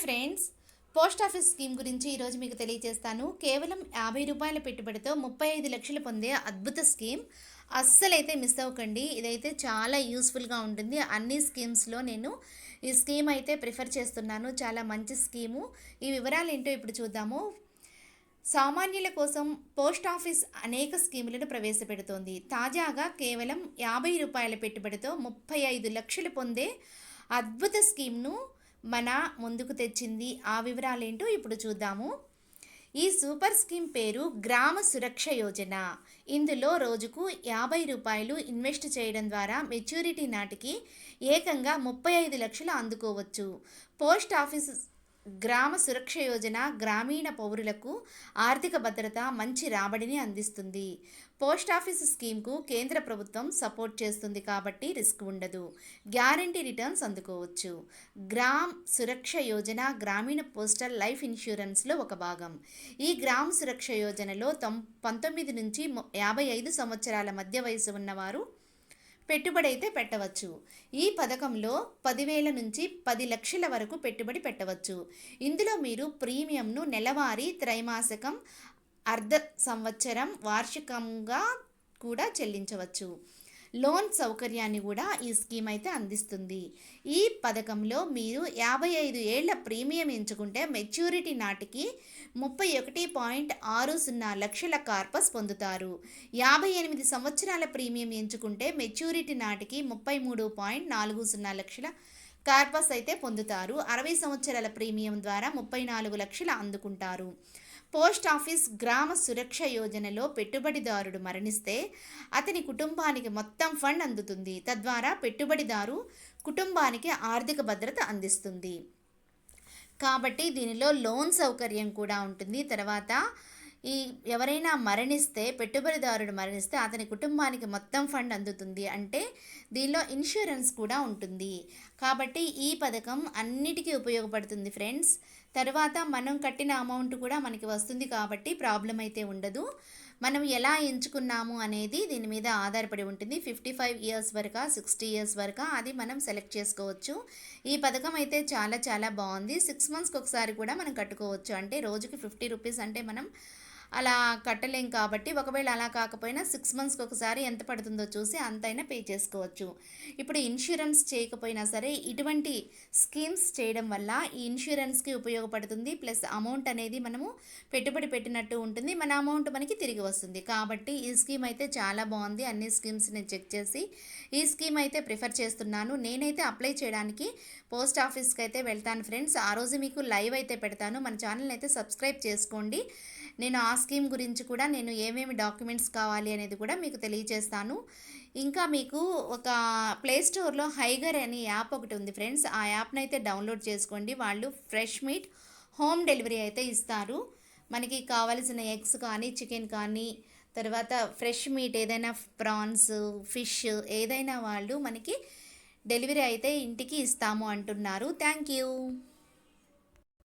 Friends. Post office scheme గురించి ఈరోజు మీకు తెలియజేస్తాను. కేవలం యాభై రూపాయల పెట్టుబడితో ముప్పై ఐదు లక్షలు పొందే అద్భుత స్కీమ్. అస్సలైతే మిస్ అవ్వకండి. ఇదైతే చాలా యూస్ఫుల్గా ఉంటుంది. అన్ని స్కీమ్స్లో నేను ఈ స్కీమ్ అయితే ప్రిఫర్ చేస్తున్నాను. చాలా మంచి స్కీము. ఈ వివరాలు ఏంటో ఇప్పుడు చూద్దాము. సామాన్యుల కోసం పోస్ట్ ఆఫీస్ అనేక స్కీములను ప్రవేశపెడుతోంది. తాజాగా కేవలం యాభై రూపాయల పెట్టుబడితో ముప్పై ఐదు లక్షలు పొందే అద్భుత స్కీమ్ను మన ముందుకు తెచ్చింది ఆ వివరాలేంటో ఇప్పుడు చూద్దాము. ఈ సూపర్ స్కీమ్ పేరు గ్రామ సురక్ష యోజన. ఇందులో రోజుకు యాభై రూపాయలు ఇన్వెస్ట్ చేయడం ద్వారా మెచ్యూరిటీ నాటికి ఏకంగా ముప్పై ఐదు లక్షలు అందుకోవచ్చు. పోస్ట్ ఆఫీస్ గ్రామ సురక్ష యోజన గ్రామీణ పౌరులకు ఆర్థిక భద్రత మంచి రాబడిని అందిస్తుంది. పోస్ట్ ఆఫీస్ స్కీమ్కు కేంద్ర ప్రభుత్వం సపోర్ట్ చేస్తుంది కాబట్టి రిస్క్ ఉండదు. గ్యారంటీ రిటర్న్స్ అందుకోవచ్చు. గ్రామ్ సురక్ష యోజన గ్రామీణ పోస్టల్ లైఫ్ ఇన్సూరెన్స్లో ఒక భాగం. ఈ గ్రామ్ సురక్ష యోజనలో తొం పంతొమ్మిది నుంచి యాభై ఐదు సంవత్సరాల మధ్య వయసు ఉన్నవారు పెట్టుబడి అయితే పెట్టవచ్చు. ఈ పథకంలో పదివేల నుంచి పది లక్షల వరకు పెట్టుబడి పెట్టవచ్చు. ఇందులో మీరు ప్రీమియంను నెలవారీ త్రైమాసికం అర్ధ సంవత్సరం వార్షికంగా కూడా చెల్లించవచ్చు. లోన్ సౌకర్యాన్ని కూడా ఈ స్కీమ్ అయితే అందిస్తుంది. ఈ పథకంలో మీరు యాభై ఐదు ఏళ్ళ ప్రీమియం ఎంచుకుంటే మెచ్యూరిటీ నాటికి ముప్పై ఒకటి పాయింట్ ఆరు సున్నా లక్షల కార్పస్ పొందుతారు. యాభై ఎనిమిది సంవత్సరాల ప్రీమియం ఎంచుకుంటే మెచ్యూరిటీ నాటికి ముప్పై మూడు పాయింట్ నాలుగు సున్నా లక్షల కార్పస్ అయితే పొందుతారు. అరవై సంవత్సరాల ప్రీమియం ద్వారా ముప్పై నాలుగు లక్షలు అందుకుంటారు. పోస్ట్ ఆఫీస్ గ్రామ సురక్ష యోజనలో పెట్టుబడిదారుడు మరణిస్తే అతని కుటుంబానికి మొత్తం ఫండ్ అందుతుంది. తద్వారా పెట్టుబడిదారు కుటుంబానికి ఆర్థిక భద్రత అందిస్తుంది. కాబట్టి దీనిలో లోన్ సౌకర్యం కూడా ఉంటుంది. తర్వాత ఈ ఎవరైనా మరణిస్తే పెట్టుబడిదారుడు మరణిస్తే అతని కుటుంబానికి మొత్తం ఫండ్ అందుతుంది అంటే దీనిలో ఇన్సూరెన్స్ కూడా ఉంటుంది. కాబట్టి ఈ పథకం అన్నిటికీ ఉపయోగపడుతుంది ఫ్రెండ్స్. తర్వాత మనం కట్టిన అమౌంట్ కూడా మనకి వస్తుంది కాబట్టి ప్రాబ్లం అయితే ఉండదు. మనం ఎలా ఎంచుకున్నాము అనేది దీని మీద ఆధారపడి ఉంటుంది. ఫిఫ్టీ ఫైవ్ ఇయర్స్ వరకు సిక్స్టీ ఇయర్స్ వరకు అది మనం సెలెక్ట్ చేసుకోవచ్చు. ఈ పథకం అయితే చాలా చాలా బాగుంది. సిక్స్ మంత్స్కి ఒకసారి కూడా మనం కట్టుకోవచ్చు. అంటే రోజుకి ఫిఫ్టీ రూపీస్ అంటే మనం అలా కట్టలేం కాబట్టి ఒకవేళ అలా కాకపోయినా సిక్స్ మంత్స్కి ఒకసారి ఎంత పడుతుందో చూసి అంతైనా పే చేసుకోవచ్చు. ఇప్పుడు ఇన్సూరెన్స్ చేయకపోయినా సరే ఇటువంటి స్కీమ్స్ చేయడం వల్ల ఈ ఇన్సూరెన్స్కి ఉపయోగపడుతుంది ప్లస్ అమౌంట్ అనేది మనము పెట్టుబడి పెట్టినట్టు ఉంటుంది. మన అమౌంట్ మనకి తిరిగి వస్తుంది. కాబట్టి ఈ స్కీమ్ అయితే చాలా బాగుంది. అన్ని స్కీమ్స్ నేను చెక్ చేసి ఈ స్కీమ్ అయితే ప్రిఫర్ చేస్తున్నాను. నేనైతే అప్లై చేయడానికి పోస్ట్ ఆఫీస్కి అయితే వెళ్తాను ఫ్రెండ్స్ ఆ రోజు మీకు లైవ్ అయితే పెడతాను. మన ఛానల్ అయితే సబ్స్క్రైబ్ చేసుకోండి. నేను ఆ స్కీమ్ గురించి కూడా నేను ఏమేమి డాక్యుమెంట్స్ కావాలి అనేది కూడా మీకు తెలియజేస్తాను ఇంకా మీకు ఒక ప్లే స్టోర్లో హైగర్ అనే యాప్ ఒకటి ఉంది ఫ్రెండ్స్. ఆ యాప్ని అయితే డౌన్లోడ్ చేసుకోండి. వాళ్ళు ఫ్రెష్ మీట్ హోమ్ డెలివరీ అయితే ఇస్తారు. మనకి కావలసిన ఎగ్స్ కానీ చికెన్ కానీ తర్వాత ఫ్రెష్ మీట్ ఏదైనా ప్రాన్స్ ఫిష్ ఏదైనా వాళ్ళు మనకి డెలివరీ అయితే ఇంటికి ఇస్తాము అంటున్నారు. Thank you.